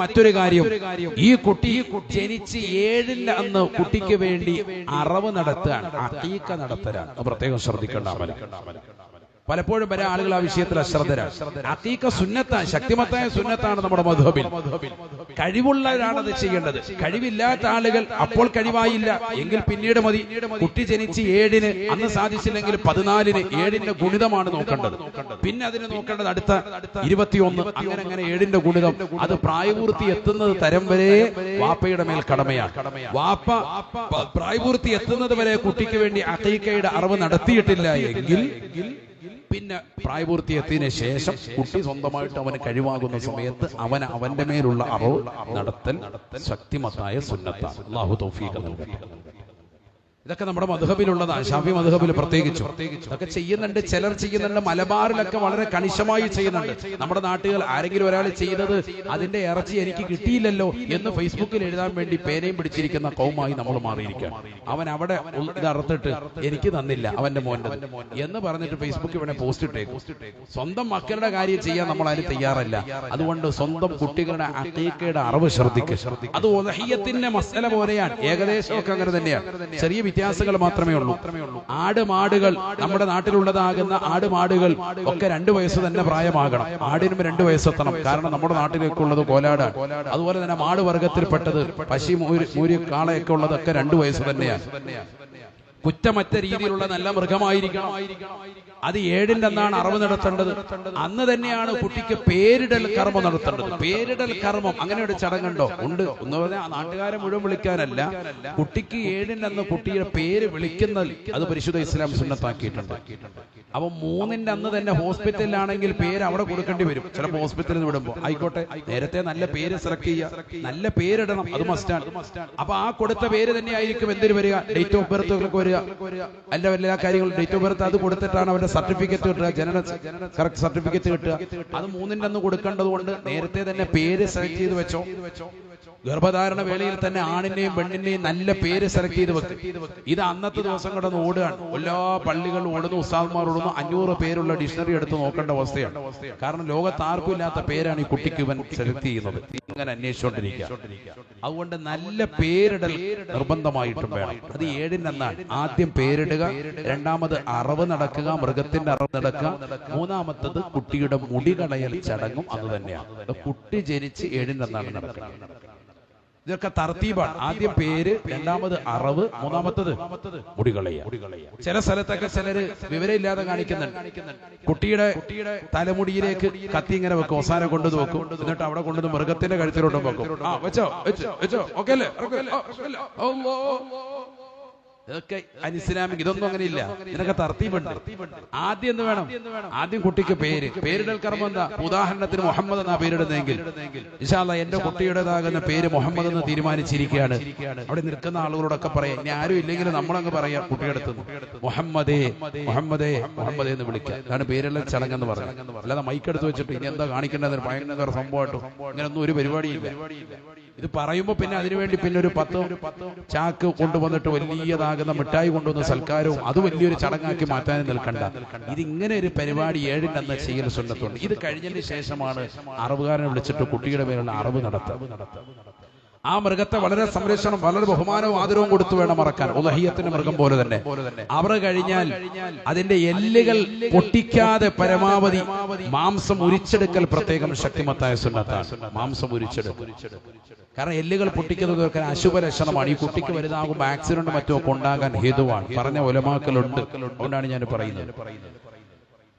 മറ്റൊരു കാര്യം ഈ കുട്ടി ജനിച്ച് ഏഴിന്റെ അന്ന് കുട്ടിക്ക് വേണ്ടി അറവ് നടത്തുകയാണ്. അതീക്ക നടത്തലാണ് പ്രത്യേകം ശ്രദ്ധിക്കേണ്ട അമല. പലപ്പോഴും വരെ ആളുകൾ ആ വിഷയത്തിൽ അശ്രദ്ധരാണ്. അതീക സുന്നത്താണ് ശക്തിമത്തായ സുന്നത്താണ് നമ്മുടെ മധുബിൻ. കഴിവുള്ളവരാണ് അത് ചെയ്യേണ്ടത്. കഴിവില്ലാത്ത ആളുകൾ അപ്പോൾ കഴിവായില്ല. എങ്കിൽ പിന്നീട് മതി. കുട്ടി ജനിച്ച് ഏഴിന് അന്ന് സാധിച്ചില്ലെങ്കിൽ പതിനാലിന് ഏഴിന്റെ ഗുണിതമാണ് നോക്കേണ്ടത്. പിന്നെ അതിന് നോക്കേണ്ടത് അടുത്ത ഇരുപത്തിയൊന്ന്. അങ്ങനെ അങ്ങനെ ഏഴിന്റെ ഗുണിതം. അത് പ്രായപൂർത്തി എത്തുന്നത് തരം വരെ വാപ്പയുടെ മേൽ കടമയാണ്. വാപ്പ പ്രായപൂർത്തി എത്തുന്നത് വരെ കുട്ടിക്ക് വേണ്ടി അതീക്കയുടെ അറിവ് നടത്തിയിട്ടില്ല എങ്കിൽ പിന്നെ പ്രായപൂർത്തി എത്തിയതിനു ശേഷം കുട്ടി സ്വന്തമായിട്ട് അവന് കഴിവാകുന്ന സമയത്ത് അവൻ അവന്റെ മേലുള്ള അറിവ് നടത്തൽ ശക്തിമത്തായ സുന്നത്താണ്. അള്ളാഹു തൗഫീഖ് നൽകട്ടെ. ഇതൊക്കെ നമ്മുടെ മധുഹബിലുള്ളതാണ്. ഷാഫി മധുഹബിൽ പ്രത്യേകിച്ച്. ഇതൊക്കെ ചെയ്യുന്നുണ്ട് ചിലർ ചെയ്യുന്നുണ്ട് മലബാറിലൊക്കെ വളരെ കണിശമായി ചെയ്യുന്നുണ്ട്. നമ്മുടെ നാട്ടുകൾ ആരെങ്കിലും ഒരാൾ ചെയ്തത് അതിന്റെ ഇറച്ചി എനിക്ക് കിട്ടിയില്ലല്ലോ എന്ന് ഫേസ്ബുക്കിൽ എഴുതാൻ വേണ്ടി പേനയും പിടിച്ചിരിക്കുന്ന കൗമായി നമ്മൾ മാറിയിരിക്കുകയാണ്. അവൻ അവിടെ ഇതറുത്തിട്ട് എനിക്ക് തന്നില്ല അവന്റെ മോൻ എന്ന് പറഞ്ഞിട്ട് ഫേസ്ബുക്കിൽ വേണേ പോസ്റ്റ് ഇട്ടേക്കും. സ്വന്തം മക്കളുടെ കാര്യം ചെയ്യാൻ നമ്മൾ അതിന് തയ്യാറല്ല. അതുകൊണ്ട് സ്വന്തം കുട്ടികളുടെ അക്കീക്കയുടെ അറിവ് ശ്രദ്ധിക്കുക അത് ഉദഹിയത്തിന്റെ മസല പോലെയാണ്. ഏകദേശമൊക്കെ അങ്ങനെ തന്നെയാണ് ചെറിയ വ്യത്യാസങ്ങൾ മാത്രമേ ഉള്ളൂ. ആട് മാടുകൾ നമ്മുടെ നാട്ടിലുള്ളതാകുന്ന ആട് മാടുകൾ ഒക്കെ രണ്ടു വയസ്സ് തന്നെ പ്രായമാകണം. ആടിനും രണ്ടു വയസ്സെത്തണം കാരണം നമ്മുടെ നാട്ടിലേക്കുള്ളത് കോലാടാണ്. അതുപോലെ തന്നെ മാട് വർഗത്തിൽപ്പെട്ടത് പശി മൂരി കാളയൊക്കെ ഉള്ളതൊക്കെ രണ്ടു വയസ്സ് തന്നെയാണ്. കുറ്റമറ്റ രീതിയിലുള്ള നല്ല മൃഗമായിരിക്കണം. അത് ഏഴിന്റെ അന്നാണ് അറിവ് നടത്തേണ്ടത്. അന്ന് തന്നെയാണ് കുട്ടിക്ക് പേരിടൽ കർമ്മം നടത്തേണ്ടത്. പേരിടൽ കർമ്മം. അങ്ങനെ ഒരു ചടങ്ങുണ്ടോ ഉണ്ട്? എന്ന് പറഞ്ഞാൽ നാട്ടുകാരെ മുഴുവൻ വിളിക്കാനല്ല. കുട്ടിക്ക് ഏഴിന്റെ അന്ന് കുട്ടിയുടെ പേര് വിളിക്കുന്ന അത് പരിശുദ്ധ ഇസ്ലാം സുന്നത്താക്കിയിട്ടുണ്ട്. അപ്പൊ മൂന്നിന്റെ അന്ന് തന്നെ ഹോസ്പിറ്റലിലാണെങ്കിൽ പേര് അവിടെ കൊടുക്കേണ്ടി വരും. ചിലപ്പോൾ ഹോസ്പിറ്റലിൽ നിന്ന് വിടുമ്പോൾ. ആയിക്കോട്ടെ. നേരത്തെ നല്ല പേര് സെലക്ട് ചെയ്യുക. നല്ല പേരിടണം. അത് മസ്റ്റാണ് അപ്പൊ ആ കൊടുത്ത പേര് തന്നെ ആയിരിക്കും എന്തിനു വരിക? ഡേറ്റ് ഓഫ് ബർത്ത് വരിക? അല്ല എല്ലാ കാര്യങ്ങളും ഡേറ്റ് ഓഫ് ബർത്ത് അത് കൊടുത്തിട്ടാണ് അവരുടെ സർട്ടിഫിക്കറ്റ് കിട്ടുക ജനന കറക്റ്റ് സർട്ടിഫിക്കറ്റ് കിട്ടുക. അത് മൂന്നിന്റെ അന്ന് കൊടുക്കേണ്ടത് കൊണ്ട് നേരത്തെ തന്നെ പേര് സെലക്ട് ചെയ്ത് വെച്ചോ. ഗർഭധാരണ വേളയിൽ തന്നെ ആണിന്റെയും പെണ്ണിന്റെയും നല്ല പേര് സെലക്ട് ചെയ്ത് വെക്കും. ഇത് അന്നത്തെ ദിവസം കിടന്ന് ഓടുകയാണ്. എല്ലാ പള്ളികളും ഓടുന്നു ഉസ്താദ്മാർ ഓടുന്നു അഞ്ഞൂറ് പേരുള്ള ഡിക്ഷണറി എടുത്ത് നോക്കേണ്ട അവസ്ഥയാണ്. കാരണം ലോകത്ത് ആർക്കും ഇല്ലാത്ത പേരാണ് ഈ കുട്ടിക്ക് ഇവൻ സെലക്ട് ചെയ്യുന്നത്. ഇങ്ങനെ അന്വേഷിച്ചുകൊണ്ടിരിക്കുക അതുകൊണ്ട് നല്ല പേരിടൽ നിർബന്ധമായിട്ടും വേണം. അത് ഏഴിനെന്നാണ് ആദ്യം പേരിടുക രണ്ടാമത് അറവ് നടക്കുക മൃഗത്തിന്റെ അറവ് നടക്കുക മൂന്നാമത്തത് കുട്ടിയുടെ മുടി കളയൽ ചടങ്ങും അത് തന്നെയാണ്. കുട്ടി ജനിച്ച് ഏഴിനെന്നാണ് നടക്കുന്നത്. ഇതൊക്കെ തർത്തീബാണ്. ആദ്യം പേര് രണ്ടാമത് അറവ് മൂന്നാമത്തത് മുടികളയ. ചില സ്ഥലത്തൊക്കെ ചിലര് വിവരമില്ലാതെ കാണിക്കുന്നുണ്ട്. കുട്ടിയുടെ തലമുടിയിലേക്ക് കത്തി ഇങ്ങനെ വെക്കും. അവസാനം കൊണ്ടു വെക്കും. എന്നിട്ട് അവിടെ കൊണ്ടുവന്ന് മൃഗത്തിന്റെ കഴുത്തിലോട്ടും വെക്കും. ആ വെച്ചോ വെച്ചോ വെച്ചോ ഓക്കെ അല്ലേ. ഇതൊക്കെ അനിസ്ലാമിക് ഇതൊന്നും അങ്ങനെ ഇല്ല ഇതിനൊക്കെ തർത്തീബുണ്ട് ആദ്യം എന്ത് വേണം? ആദ്യം കുട്ടിക്ക് പേര്. പേരിടൽ കർമ്മം എന്താ? ഉദാഹരണത്തിന് മുഹമ്മദ് എന്നാ പേരിടുന്നെങ്കിൽ ഇഷാല്ല എന്റെ കുട്ടിയുടേതാകുന്ന പേര് മുഹമ്മദ് എന്ന് തീരുമാനിച്ചിരിക്കുകയാണ്. അവിടെ നിൽക്കുന്ന ആളുകളോടൊക്കെ പറയാം. ഇനി ആരും ഇല്ലെങ്കിൽ നമ്മളങ്ങ് പറയാം കുട്ടിയെടുത്ത് മുഹമ്മദേ മുഹമ്മദേ മുഹമ്മദേ എന്ന് വിളിക്കുക. അതാണ് പേരിടൽ ചടങ്ങെന്ന് പറയുന്നത് അല്ലാതെ മൈക്കെടുത്ത് വെച്ചിട്ട് ഇനി എന്താ കാണിക്കേണ്ടത് ഭയങ്കര സംഭവമായിട്ടും ഇങ്ങനൊന്നും ഒരു പരിപാടിയില്ല. ഇത് പറയുമ്പോൾ പിന്നെ അതിനുവേണ്ടി പിന്നെ ഒരു പത്ത് ചാക്ക് കൊണ്ടുവന്നിട്ട് വലിയതാകുന്ന മിഠായി കൊണ്ടുവന്ന സൽക്കാരവും അത് വലിയൊരു ചടങ്ങാക്കി മാറ്റാൻ നിൽക്കണ്ട. ഇത് ഇങ്ങനെ ഒരു പരിപാടി ഏഴിന്റെ അന്ന് സുന്നത്തുണ്ട്. ഇത് കഴിഞ്ഞതിന് ശേഷമാണ് അറിവുകാരനെ വിളിച്ചിട്ട് കുട്ടിയുടെ പേരുള്ള അറിവ് നടത്തുക. ആ മൃഗത്തെ വളരെ സംരക്ഷണം വളരെ ബഹുമാനവും ആദരവും കൊടുത്തു വേണം മറക്കാൻ. ഉലഹിയത്തിന്റെ മൃഗം പോലെ തന്നെ. അവർ കഴിഞ്ഞാൽ അതിന്റെ എല്ലുകൾ പൊട്ടിക്കാതെ പരമാവധി മാംസം ഉരിച്ചെടുക്കൽ പ്രത്യേകം ശക്തിമത്തായ സുന്നത്താണ്. മാംസം ഉരിച്ചെടുക്കൽ. കാരണം എല്ലുകൾ പൊട്ടിക്കുന്നത് ഒരു അശുഭ ലക്ഷണമാണ് ഈ കുട്ടിക്ക് വലുതാകുമ്പോൾ ആക്സിഡന്റ് മറ്റോ ഉണ്ടാകാൻ ഹേതുവാണ്. പറഞ്ഞ ഒലമാക്കലുണ്ട്. അതുകൊണ്ടാണ് ഞാൻ പറയുന്നത്.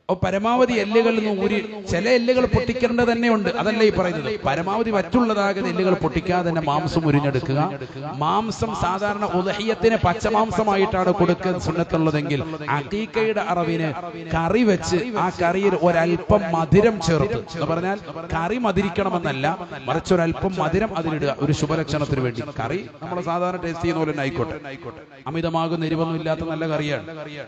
അപ്പൊ പരമാവധി നിന്ന് ഊരി ചില എല്ലുകൾ പൊട്ടിക്കേണ്ടത് തന്നെയുണ്ട്. അതല്ല ഈ പറയുന്നത്? പരമാവധി മറ്റുള്ളതാകുന്ന എല്ലുകൾ പൊട്ടിക്കാതെ തന്നെ മാംസം ഉരിഞ്ഞെടുക്കുക. മാംസം സാധാരണ ഉദഹീയത്തിന് പച്ചമാംസമായിട്ടാണ് കൊടുക്കുക സുന്നത്തുള്ളതെങ്കിൽ അക്കീക്കയുടെ അറവിന് കറി വെച്ച് ആ കറിയിൽ ഒരല്പം മധുരം ചേർത്ത്. എന്ന് പറഞ്ഞാൽ കറി മധുരിക്കണമെന്നല്ല മറിച്ച് ഒരല്പം മധുരം അതിലിടുക. ഒരു ശുഭലക്ഷണത്തിന് വേണ്ടി. കറി നമ്മൾ സാധാരണ ടേസ്റ്റ് ചെയ്യുന്ന പോലെ തന്നെ ആയിക്കോട്ടെ. അമിതമാകുന്ന എരിവൊന്നും ഇല്ലാത്ത നല്ല കറിയാണ്.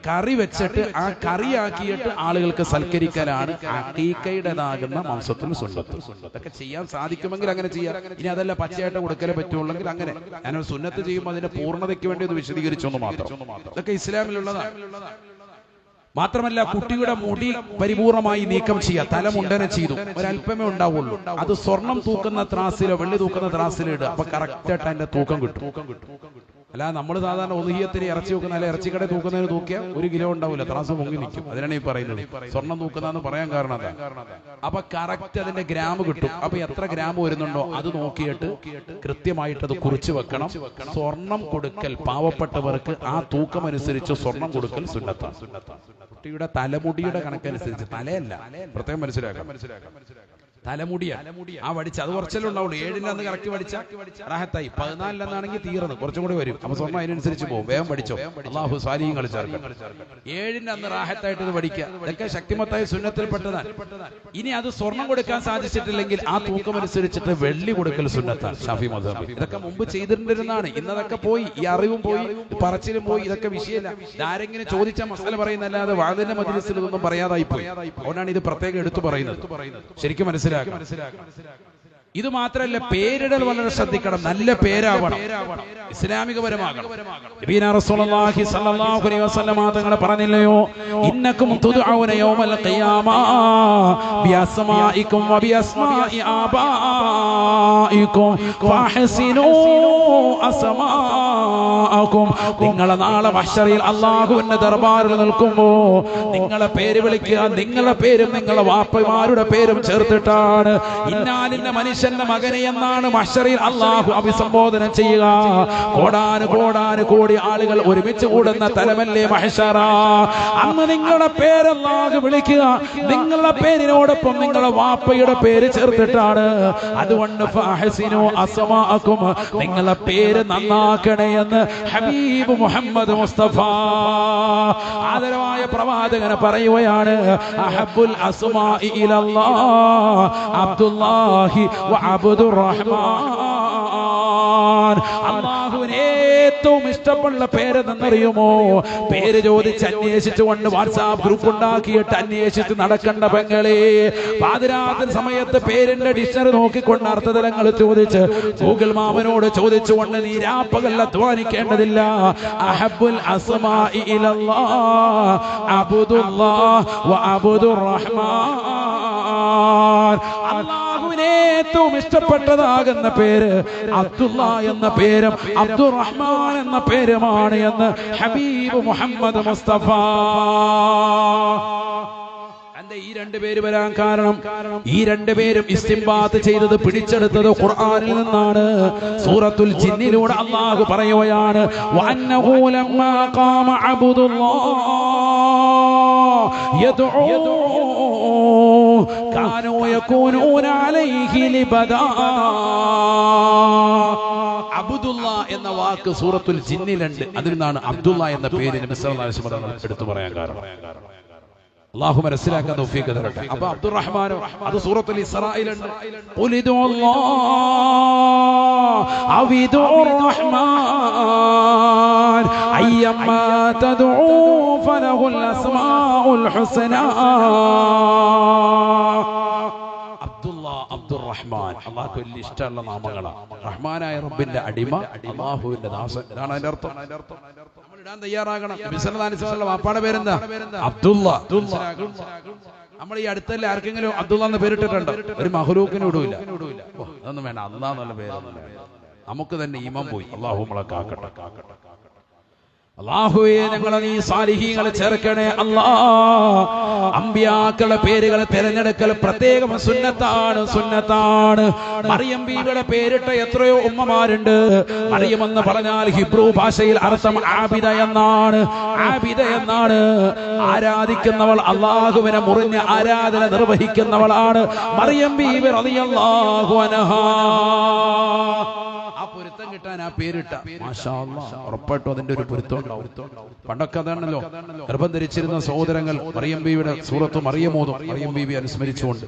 കറി വെച്ചിട്ട് ആ കറിയാക്കിയിട്ട് ആളുകൾക്ക് സൽക്കരിക്കലാണ് അക്കീക്കയുടേതാകുന്ന മാംസത്തിന് സുന്നത്ത്. അതൊക്കെ ചെയ്യാൻ സാധിക്കുമെങ്കിൽ അങ്ങനെ ചെയ്യാം. ഇനി അതല്ല പച്ചയായിട്ട് കൊടുക്കലേ പറ്റുള്ളെങ്കിൽ അങ്ങനെ. ഞാൻ സുന്നത്ത് ചെയ്യുമ്പോൾ അതിന്റെ പൂർണതയ്ക്ക് വേണ്ടി ഒന്ന് വിശദീകരിച്ചൊന്ന് മാത്രം. ഇതൊക്കെ ഇസ്ലാമിലുള്ളതാണ്. മാത്രമല്ല കുട്ടിയുടെ മുടി പരിപൂർണമായി നീക്കം ചെയ്യുക. തലമുണ്ടന ചെയ്തു. ഒരല്പമേ ഉണ്ടാവുള്ളൂ. അത് സ്വർണം തൂക്കുന്ന ത്രാസിലോ വെള്ളി തൂക്കുന്ന ത്രാസിലോ ഇടുക. അപ്പൊ കറക്റ്റ് ആയിട്ട് അതിന്റെ തൂക്കം കിട്ടും. അല്ല നമ്മൾ സാധാരണ ഒതുഹിയത്തിന് ഇറച്ചി വെക്കുന്ന അല്ലെ ഇറച്ചിക്കട തൂക്കുന്നതിന് തൂക്കിയ ഒരു കിലോ ഉണ്ടാവില്ല. ത്രാസ് പൊങ്ങി നിൽക്കും അതിനാണ് ഈ പറയുന്നത്. സ്വർണം തൂക്കുന്നതെന്ന് പറയാൻ കാരണം അതാ. അപ്പൊ കറക്റ്റ് അതിന്റെ ഗ്രാം കിട്ടും. അപ്പൊ എത്ര ഗ്രാം വരുന്നുണ്ടോ? അത് നോക്കിയിട്ട് കൃത്യമായിട്ട് അത് കുറിച്ച് വെക്കണം. സ്വർണം കൊടുക്കൽ പാവപ്പെട്ടവർക്ക് ആ തൂക്കം അനുസരിച്ച് സ്വർണം കൊടുക്കൽ സുന്നത്താണ്. കുട്ടിയുടെ തലമുടിയുടെ കണക്കനുസരിച്ച് തലയല്ല. പ്രത്യേകം മനസ്സിലാക്കാം മനസ്സിലാക്കാം മനസ്സിലാക്കാം തലമുടിയാണ്. ആ വടിച്ച അത് കുറച്ചല്ലേ ഉണ്ടാവുള്ളൂ ഏഴിന്റെ അന്ന് കറക്റ്റ് വടിച്ച റാഹത്തായി. പതിനാലിലെന്നാണെങ്കിൽ തീർന്നു. കുറച്ചും കൂടി വരും. അപ്പൊ സ്വർണം അതിനനുസരിച്ച് പോകും വേഗം പഠിച്ചോ അള്ളാഹു സാലിയും കളിച്ചേർക്കും ഏഴിന്റെ അന്ന് റാഹത്തായിട്ട് ഇത് പഠിക്കുക ഇതൊക്കെ ശക്തിമത്തായ സുന്നത്തിൽപ്പെട്ടതാണ്. ഇനി അത് സ്വർണം കൊടുക്കാൻ സാധിച്ചിട്ടില്ലെങ്കിൽ ആ തൂക്കം അനുസരിച്ചിട്ട് വെള്ളി കൊടുക്കൽ സുന്നത്താണ് ഷാഫി മധബ് ഇതൊക്കെ മുമ്പ് ചെയ്തിട്ടുണ്ടിരുന്നതാണ് ഇന്നതൊക്കെ പോയി ഈ അറിവും പോയി പറച്ചിലും പോയി ഇതൊക്കെ വിഷയമില്ല. ഇതാരെങ്കിലും ചോദിച്ച മസാല പറയുന്നല്ലാതെ വാതിന്റെ മജിലിസിൽ ഇതൊന്നും പറയാതായി പോയി അതുകൊണ്ടാണ് ഇത് പ്രത്യേകം എടുത്തു പറയുന്നത് ശരിക്കും മനസ്സിലാക്കാം. ഇത് മാത്രല്ല പേരിടൽ വളരെ ശ്രദ്ധിക്കണം. നല്ല പേരാവണം. ഇസ്ലാമികപരമാകണം. തങ്ങൾ പറഞ്ഞില്ലയോ? ഇന്നക്കും നിങ്ങളെ നാളെ മഹ്ശറിൽ അല്ലാഹുവിന്റെ ദർബാറിൽ നിൽക്കുമ്പോ നിങ്ങളെ പേര് വിളിക്കുക. നിങ്ങളുടെ പേരും നിങ്ങളെ വാപ്പമാരുടെ പേരും ചേർത്തിട്ടാണ്. ഇന്നാലിന്റെ മനുഷ്യന്റെ മകനെ എന്നാണ് മഹ്ശറിൽ അള്ളാഹു അഭിസംബോധന ചെയ്യുക. കോടാന് കോടാന് കോടി ആളുകൾ ഒരുമിച്ച് കൂടുന്ന തലമല്ലേ മഹഷറ? അന്ന് നിങ്ങളുടെ പേരല്ലാഹു വിളിക്കുക. നിങ്ങളുടെ പേരിനോടൊപ്പം നിങ്ങളുടെ വാപ്പയുടെ പേര് ചേർത്തിട്ടാണ്. അതുകൊണ്ട് ഫഹസിനു നിങ്ങളെ പേര് നന്നാക്കണേ എന്ന് ഹബീബ് മുഹമ്മദ് മുസ്തഫ ആദരവായ പ്രവാചകന് പറയുകയാണ് അഹബുൽ അസ്മാഇ ഇലല്ലാ അബ്ദുല്ലാഹി വ അള്ളാഹുവിന് ഏറ്റവും ഇഷ്ടമുള്ള പേര് എന്നറിയുമോ പേര് ചോദിച്ച് അന്വേഷിച്ചുകൊണ്ട് വാട്സാപ്പ് ഗ്രൂപ്പ് ഉണ്ടാക്കിയിട്ട് അന്വേഷിച്ച് നടക്കേണ്ട പെങ്ങളെ. പാതിരാത്രി സമയത്ത് പേരിന്റെ ഡിക്ഷണറി നോക്കിക്കൊണ്ട് അർത്ഥതലങ്ങൾ ചോദിച്ച് ഗൂഗിൾ മാമനോട് ചോദിച്ചുകൊണ്ട് നീ രാപ്പകൽ അധ്വാനിക്കേണ്ടതില്ല. അഹബുൽ അസ്മാഇ ഇലല്ലാഹ്. അബ്ദുല്ലാഹ് വ അബ്ദുർ റഹ്മാൻ അള്ളാഹുവിന് ഏറ്റവും ഇഷ്ടപ്പെട്ടതാകുന്ന പേര് അബ്ദുള്ള എന്ന പേരും അബ്ദുറഹ്മാൻ എന്ന പേരുമാണ് എന്ന് ഹബീബ് മുഹമ്മദ് മുസ്തഫ. ഈ രണ്ട് പേര് വരാൻ കാരണം ഈ രണ്ട് പേരും ഇസ്തിംബാത്ത് ചെയ്തത് പിടിച്ചെടുത്തത് ഖുർആനിൽ നിന്നാണ്. സൂറത്തുൽ ജിന്നിലൂടെ അള്ളാഹു പറയുകയാണ് വഅന്നഹു ലമ്മാ ഖാമ അബ്ദുല്ലാഹ് യദ്ഉ كانوا يكونون عليه لبدا അബ്ദുള്ള എന്ന വാക്ക് സൂറത്തുൽ ജിന്നിലുണ്ട് അതിൽ നിന്നാണ് അബ്ദുള്ള എന്ന പേര് നബി സല്ലല്ലാഹു അലൈഹി വസല്ലം എടുത്തു പറയാൻ കാരണം അള്ളാഹു മനസ്സിലാക്കാൻ തൗഫീഖ് തരട്ടെ. അപ്പൊ അബ്ദുറഹ്മാൻ അത് സൂറത്തുൽ ഇസ്രായിലുണ്ട് أيما അവിദു റഹ്മാൻ الأسماء الحسنى അബ്ദുറഹ്മാൻ അള്ളാഹു വലിയ ഇഷ്ടമുള്ള നാമങ്ങളാണ് റഹ്മാനായ റബ്ബിന്റെ അടിമ അള്ളാഹുവിന്റെ ദാസൻ. ഇതാണ് അതിന്റെ അർത്ഥം. ഇടാൻ തയ്യാറാകണം. വാപ്പാടെ പേരെന്താ? അബ്ദുള്ള. നമ്മൾ ഈ അടുത്തല്ലേ ആർക്കെങ്കിലും അബ്ദുള്ള എന്ന് പേരിട്ടിട്ടുണ്ട്? ഒരു മഹ്ലൂക്കിന് ഇടൂല അതൊന്നും വേണ്ട. അള്ളാ പേര്. നമുക്ക് തന്നെ ഈമം പോയി. അള്ളാഹു നമ്മളെ കാക്കട്ടെ കാക്കട്ടെ. അള്ളാഹുവെ ഞങ്ങളെ നീ സാലിഹീങ്ങളെ ചേർക്കണേ അല്ലാ. അമ്പിയാക്കളുടെ പേരുകൾ തിരഞ്ഞെടുക്കൽ പ്രത്യേകം സുന്നത്താണ് സുന്നത്താണ്. മറിയം ബീവിയുടെ പേരിട്ട എത്രയോ ഉമ്മമാരുണ്ട്. മറിയമെന്ന് പറഞ്ഞാൽ ഹിബ്രു ഭാഷയിൽ അർത്ഥം ആബിദ എന്നാണ്. ആബിദ എന്നാണ്. ആരാധിക്കുന്നവൾ അള്ളാഹുവിനെ മുറിഞ്ഞ് ആരാധന നിർവഹിക്കുന്നവളാണ് മറിയം ബീവി റളിയല്ലാഹു കിട്ടാൻ ആ പേരിട്ട. ഉറപ്പായിട്ടും അതിന്റെ ഒരു പൊരുത്തം ഉണ്ടാവും. പണ്ടൊക്കെ അതാണല്ലോ ഗർഭം ധരിച്ചിരുന്ന സഹോദരങ്ങൾ മറിയം ബീവിയുടെ സൂറത്ത് മറിയമോതും മറിയം ബീവി അനുസ്മരിച്ചുകൊണ്ട്